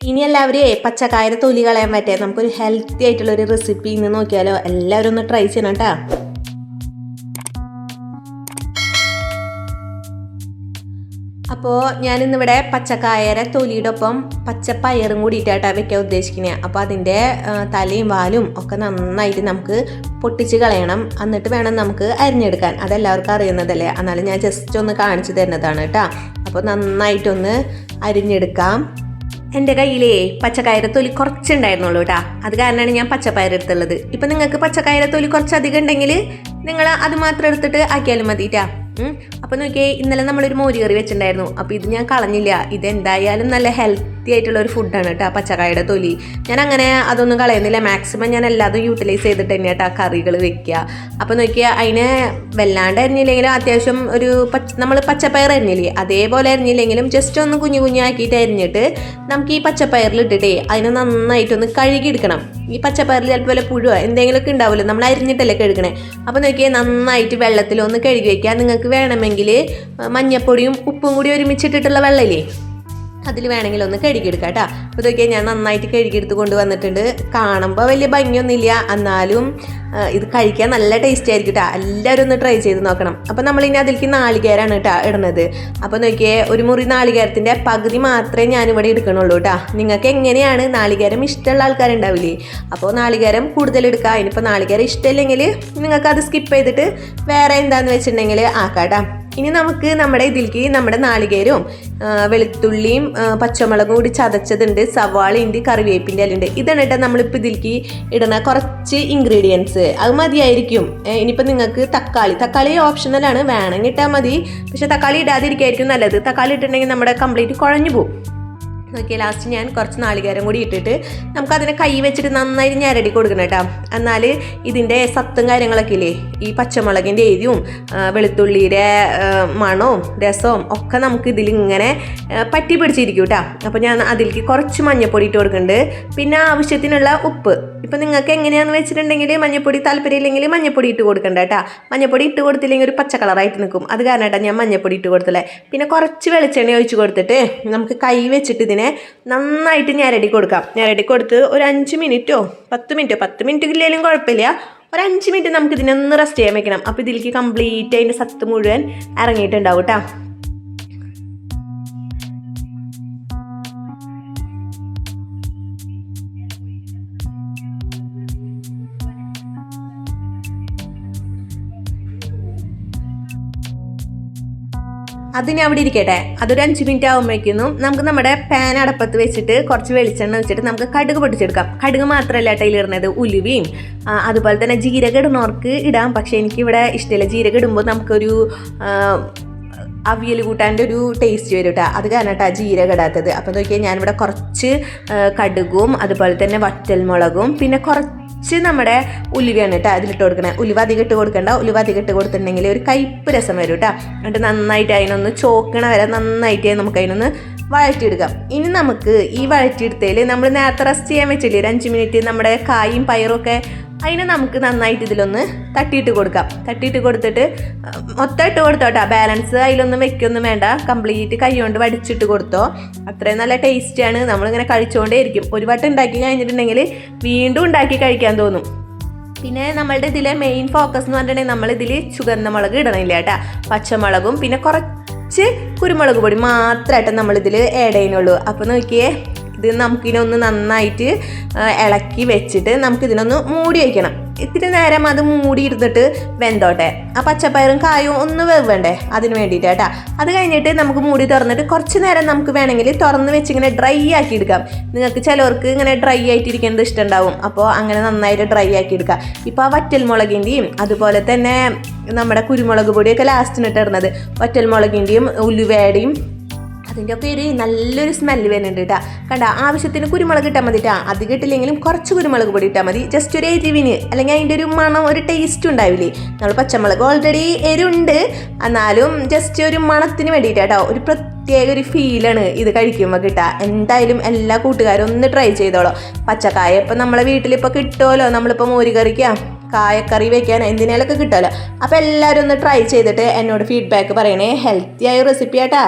ഇനി എല്ലാവരും പച്ചക്കായയുടെ തൊലി കളയാൻ പറ്റേ. നമുക്കൊരു ഹെൽത്തി ആയിട്ടുള്ള ഒരു റെസിപ്പി ഇന്ന് നോക്കിയാലോ. എല്ലാവരും ഒന്ന് ട്രൈ ചെയ്യണം കേട്ടോ അപ്പോൾ ഞാനിന്നിവിടെ പച്ചക്കായര തൊലിയുടെ ഒപ്പം പച്ചപ്പയറും കൂടിയിട്ടാണ് വെക്കാൻ ഉദ്ദേശിക്കുന്നത് അപ്പോൾ അതിന്റെ തലയും വാലും ഒക്കെ നന്നായിട്ട് നമുക്ക് പൊട്ടിച്ച് കളയണം. എന്നിട്ട് വേണം നമുക്ക് അരിഞ്ഞെടുക്കാൻ. അതെല്ലാവർക്കും അറിയുന്നതല്ലേ? എന്നാലും ഞാൻ ജസ്റ്റ് ഒന്ന് കാണിച്ചു തരുന്നതാണ് കേട്ടോ അപ്പോൾ നന്നായിട്ടൊന്ന് അരിഞ്ഞെടുക്കാം. എന്റെ കയ്യിലേ പച്ചക്കായര തൊലി കുറച്ചുണ്ടായിരുന്നുള്ളൂ കേട്ടോ അത് കാരണമാണ് ഞാൻ പച്ചപ്പയർ എടുത്തുള്ളത്. ഇപ്പം നിങ്ങൾക്ക് പച്ചക്കായര തൊലി കുറച്ചധികം ഉണ്ടെങ്കിൽ നിങ്ങൾ അത് മാത്രം എടുത്തിട്ട് ആക്കിയാലും മതി കേട്ടാ ഉം. അപ്പോൾ നോക്കിയേ ഇന്നലെ നമ്മളൊരു മോര് കറി വെച്ചിട്ടുണ്ടായിരുന്നു. അപ്പോൾ ഇത് ഞാൻ കളഞ്ഞില്ല. ഇത് എന്തായാലും നല്ല ഹെൽത്തി ആയിട്ടുള്ള ഒരു ഫുഡാണ് കേട്ടോ പച്ചക്കായുടെ തൊലി. ഞാൻ അങ്ങനെ അതൊന്നും കളയുന്നില്ല. മാക്സിമം ഞാൻ എല്ലാതും യൂട്ടിലൈസ് ചെയ്തിട്ട് തന്നെ കേട്ടോ കറികൾ വെക്കുക അപ്പോൾ നോക്കിയാൽ അതിന് വല്ലാണ്ട് അരിഞ്ഞില്ലെങ്കിലും അത്യാവശ്യം ഒരു പച്ച നമ്മൾ പച്ചപ്പയർ അരിഞ്ഞില്ലേ? അതേപോലെ അരിഞ്ഞില്ലെങ്കിലും ജസ്റ്റ് ഒന്ന് കുഞ്ഞു കുഞ്ഞാക്കിയിട്ട് അരിഞ്ഞിട്ട് നമുക്ക് ഈ പച്ചപ്പയറിൽ ഇട്ടിട്ടേ അതിനെ നന്നായിട്ടൊന്ന് കഴുകിയെടുക്കണം. ഈ പച്ചപ്പയറിൽ ചിലപ്പോൾ വല്ല പുഴുവോ എന്തെങ്കിലുമൊക്കെ ഉണ്ടാവുമല്ലോ നമ്മൾ അരിഞ്ഞിട്ടല്ലേ കഴുകണേ. അപ്പോൾ നോക്കിയാൽ നന്നായിട്ട് വെള്ളത്തിൽ ഒന്ന് കഴുകി വയ്ക്കുക നിങ്ങൾക്ക് വേണമെങ്കിൽ മഞ്ഞപ്പൊടിയും ഉപ്പും കൂടി ഒരുമിച്ചിട്ടിട്ടുള്ള വെള്ളമില്ലേ അതിൽ വേണമെങ്കിൽ ഒന്ന് കഴുകിയെടുക്കാം കേട്ടോ അപ്പോൾ ഇതൊക്കെ ഞാൻ നന്നായിട്ട് കഴുകിയെടുത്ത് കൊണ്ടുവന്നിട്ടുണ്ട്. കാണുമ്പോൾ വലിയ ഭംഗിയൊന്നുമില്ല. എന്നാലും ഇത് കഴിക്കാൻ നല്ല ടേസ്റ്റ് ആയിരിക്കും കേട്ടോ എല്ലാവരും ഒന്ന് ട്രൈ ചെയ്ത് നോക്കണം. അപ്പോൾ നമ്മളിനി അതിലേക്ക് നാളികേരാണ് കേട്ടോ ഇടുന്നത്. അപ്പോൾ നോക്കിയേ ഒരു മുറി നാളികേരത്തിന്റെ പകുതി മാത്രമേ ഞാനിവിടെ എടുക്കണുള്ളൂ കേട്ടോ നിങ്ങൾക്ക് എങ്ങനെയാണ് നാളികേരം ഇഷ്ടമുള്ള ആൾക്കാരുണ്ടാവില്ലേ? അപ്പോൾ നാളികേരം കൂടുതൽ എടുക്കുക ഇനിയിപ്പോൾ നാളികേരം ഇഷ്ടമില്ലെങ്കിൽ നിങ്ങൾക്ക് അത് സ്കിപ്പ് ചെയ്തിട്ട് വേറെ എന്താണെന്ന് വെച്ചിട്ടുണ്ടെങ്കിൽ ആക്കാം കേട്ടോ ഇനി നമുക്ക് നമ്മുടെ ഇതിലേക്ക് നമ്മുടെ നാളികേരവും വെളുത്തുള്ളിയും പച്ചമുളകും കൂടി ചതച്ചതുണ്ട്. സവാളയുണ്ട് കറിവേപ്പിന്റെ ഇലുണ്ട് ഇതാണ് കേട്ടോ നമ്മളിപ്പോൾ ഇതിലേക്ക് ഇടുന്ന കുറച്ച് ഇൻഗ്രീഡിയൻസ് അത് മതിയായിരിക്കും. ഇനിയിപ്പോൾ നിങ്ങൾക്ക് തക്കാളി തക്കാളി ഓപ്ഷണലാണ് വേണമെങ്കിൽ ഇട്ടാൽ മതി. പക്ഷേ തക്കാളി ഇടാതിരിക്കായിരിക്കും നല്ലത്. തക്കാളി ഇട്ടിട്ടുണ്ടെങ്കിൽ നമ്മുടെ കംപ്ലീറ്റ് കുഴഞ്ഞു പോകും നോക്കിയാൽ ലാസ്റ്റ് ഞാൻ കുറച്ച് നാളികേരം കൂടി ഇട്ടിട്ട് നമുക്കതിനെ കൈ വെച്ചിട്ട് നന്നായിട്ട് ഞരടി കൊടുക്കണം കേട്ടോ. എന്നാൽ ഇതിന്റെ സത്തും കാര്യങ്ങളൊക്കെ ഇല്ലേ? ഈ പച്ചമുളകിന്റെ എരിവും വെളുത്തുള്ളിയുടെ മണവും രസവും ഒക്കെ നമുക്ക് ഇതിലിങ്ങനെ പറ്റി പിടിച്ചിരിക്കും കേട്ടോ. അപ്പോൾ ഞാൻ അതിലേക്ക് കുറച്ച് മഞ്ഞപ്പൊടി ഇട്ട് കൊടുക്കുന്നുണ്ട്. പിന്നെ ആവശ്യത്തിനുള്ള ഉപ്പ്. ഇപ്പം നിങ്ങൾക്ക് എങ്ങനെയാണെന്ന് വെച്ചിട്ടുണ്ടെങ്കിൽ മഞ്ഞപ്പൊടി താല്പര്യമില്ലെങ്കിൽ മഞ്ഞപ്പൊടി ഇട്ട് കൊടുക്കണ്ട കേട്ടോ. മഞ്ഞപ്പൊടി ഇട്ട് കൊടുത്തില്ലെങ്കിൽ ഒരു പച്ച കളറായിട്ട് നിൽക്കും. അത് കാരണം കേട്ടോ ഞാൻ മഞ്ഞപ്പൊടി ഇട്ട് കൊടുത്തില്ലേ. പിന്നെ കുറച്ച് വെളിച്ചെണ്ണ ഒഴിച്ച് കൊടുത്തിട്ട് നമുക്ക് കൈ വെച്ചിട്ട് ഇതിനെ നന്നായിട്ട് ഞരടി കൊടുക്കാം. ഞരടി കൊടുത്ത് ഒരു അഞ്ച് മിനിറ്റോ പത്ത് മിനിറ്റോ പത്ത് മിനിറ്റ് ഇല്ലെങ്കിലും കുഴപ്പമില്ല. ഒരു അഞ്ച് മിനിറ്റ് നമുക്ക് ഇതിനൊന്ന് റെസ്റ്റ് ചെയ്യാൻ വെക്കണം. അപ്പോൾ ഇതിലേക്ക് കംപ്ലീറ്റ് അതിന്റെ സത്ത് മുഴുവൻ ഇറങ്ങിയിട്ടുണ്ടാവും കേട്ടോ അതിന് അവിടെ ഇരിക്കട്ടെ. അതൊരു അഞ്ച് മിനിറ്റ് ആകുമ്പോഴേക്കും നമുക്ക് നമ്മുടെ പാൻ അടപ്പത്ത് വെച്ചിട്ട് കുറച്ച് വെളിച്ചെണ്ണ വെച്ചിട്ട് നമുക്ക് കടുക് പൊട്ടിച്ചെടുക്കാം. കടുക് മാത്രമല്ല ഇടുന്നത് ഉലുവയും അതുപോലെ തന്നെ ജീരകം ഇടുന്നവർക്ക് ഇടാം. പക്ഷേ എനിക്കിവിടെ ഇഷ്ടമില്ല. ജീരകം ഇടുമ്പോൾ നമുക്കൊരു അവിയൽ കൂട്ടാന്റെ ഒരു ടേസ്റ്റ് വരും കേട്ടോ അത് കാരണം കേട്ടോ ജീരകം ഇടാത്തത്. അപ്പോൾ നോക്കിയാൽ ഞാനിവിടെ കുറച്ച് കടുകും അതുപോലെ തന്നെ വറ്റൽമുളകും പിന്നെ കുറച്ച് നമ്മുടെ ഉലുവയാണ് കേട്ടോ അതിലിട്ട് കൊടുക്കണേ. ഉലുവ അധികം ഇട്ട് കൊടുക്കണ്ട. ഉലുവ അധികം ഇട്ട് കൊടുത്തിട്ടുണ്ടെങ്കിൽ ഒരു കയ്പ്പ് രസം വരും കേട്ടോ. എന്നിട്ട് നന്നായിട്ട് അതിനൊന്ന് ചോക്കണ വരെ നന്നായിട്ട് നമുക്ക് അതിനൊന്ന് വഴറ്റിയെടുക്കാം. ഇനി നമുക്ക് ഈ വഴറ്റിയെടുത്തതിൽ നമ്മൾ നേരത്തെ റെസ്റ്റ് ചെയ്യാൻ വെച്ചില്ലേ? ഒരു അഞ്ച് മിനിറ്റ് നമ്മുടെ കായും പയറും ഒക്കെ അതിനെ നമുക്ക് നന്നായിട്ട് ഇതിലൊന്ന് തട്ടിയിട്ട് കൊടുക്കാം. തട്ടിയിട്ട് കൊടുത്തിട്ട് മൊത്തം ഇട്ട് കൊടുത്തോ ബാലൻസ് അതിലൊന്നും വെക്കൊന്നും വേണ്ട. കംപ്ലീറ്റ് കൈ കൊണ്ട് വടിച്ചിട്ട് കൊടുത്തോ. അത്രയും നല്ല ടേസ്റ്റിയാണ് നമ്മളിങ്ങനെ കഴിച്ചുകൊണ്ടേ ഇരിക്കും. ഒരു വട്ടം ഉണ്ടാക്കി കഴിഞ്ഞിട്ടുണ്ടെങ്കിൽ വീണ്ടും ഉണ്ടാക്കി കഴിക്കാൻ തോന്നും. പിന്നെ നമ്മളുടെ ഇതിലെ മെയിൻ ഫോക്കസ് എന്ന് പറഞ്ഞിട്ടുണ്ടെങ്കിൽ നമ്മളിതിൽ ചുവന്നമുളക് ഇടണില്ല കേട്ടോ. പച്ചമുളകും പിന്നെ കുറച്ച് കുരുമുളക് പൊടി മാത്രമായിട്ട് നമ്മളിതിൽ ആഡ് ചെയ്യുന്നുള്ളൂ. അപ്പോൾ നോക്കിയേ ഇത് നമുക്കിനൊന്ന് നന്നായിട്ട് ഇളക്കി വെച്ചിട്ട് നമുക്കിതിനൊന്ന് മൂടി വയ്ക്കണം ഇത്തിരി നേരം അത് മൂടി ഇരുന്നിട്ട് വെന്തോട്ടെ. ആ പച്ചപ്പയറും കായും ഒന്ന് വെവ്വണ്ടേ അതിന് വേണ്ടിയിട്ട് കേട്ടോ. അത് കഴിഞ്ഞിട്ട് നമുക്ക് മൂടി തുറന്നിട്ട് കുറച്ച് നേരം നമുക്ക് വേണമെങ്കിൽ തുറന്ന് വെച്ച് ഇങ്ങനെ ഡ്രൈ ആക്കി എടുക്കാം. നിങ്ങൾക്ക് ചിലവർക്ക് ഇങ്ങനെ ഡ്രൈ ആയിട്ട് ഇരിക്കുന്നത് ഇഷ്ടമുണ്ടാവും. അപ്പോൾ അങ്ങനെ നന്നായിട്ട് ഡ്രൈ ആക്കി എടുക്കാം. ഇപ്പോൾ ആ വറ്റൽ മുളകിന്റെയും അതുപോലെ തന്നെ നമ്മുടെ കുരുമുളക് പൊടിയൊക്കെ ലാസ്റ്റിനിട്ടിടുന്നത് വറ്റൽ മുളകിന്റെയും ഉലുവയുടെയും അതിന്റെ ഒക്കെ ഒരു നല്ലൊരു സ്മെല്ല് വരുന്നുണ്ട് കേട്ടോ കണ്ട ആവശ്യത്തിന് കുരുമുളക് ഇട്ടാൽ മതി കേട്ടോ അധികം ഇട്ടില്ലെങ്കിലും കുറച്ച് കുരുമുളക് പൊടി ഇട്ടാൽ മതി. ജസ്റ്റ് ഒരു എരിവിന് അല്ലെങ്കിൽ അതിന്റെ ഒരു മണം ഒരു ടേസ്റ്റ് ഉണ്ടാവില്ലേ? നമ്മൾ പച്ചമുളക് ഓൾറെഡി എരിവുണ്ട്. എന്നാലും ജസ്റ്റ് ഒരു മണത്തിന് വേണ്ടിയിട്ട് കേട്ടോ ഒരു പ്രത്യേക ഒരു ഫീലാണ് ഇത് കഴിക്കുമ്പോൾ കിട്ടുക എന്തായാലും എല്ലാ കൂട്ടുകാരും ഒന്ന് ട്രൈ ചെയ്തോളോ. പച്ചക്കായ ഇപ്പം നമ്മളെ വീട്ടിലിപ്പോൾ കിട്ടുമല്ലോ നമ്മളിപ്പോൾ മോര് കറിക്കാം കായക്കറി വെക്കാൻ എന്തിനേലൊക്കെ കിട്ടുമല്ലോ അപ്പോൾ എല്ലാവരും ഒന്ന് ട്രൈ ചെയ്തിട്ട് എന്നോട് ഫീഡ്ബാക്ക് പറയണേ. ഹെൽത്തി ആയ റെസിപ്പി ആട്ടാ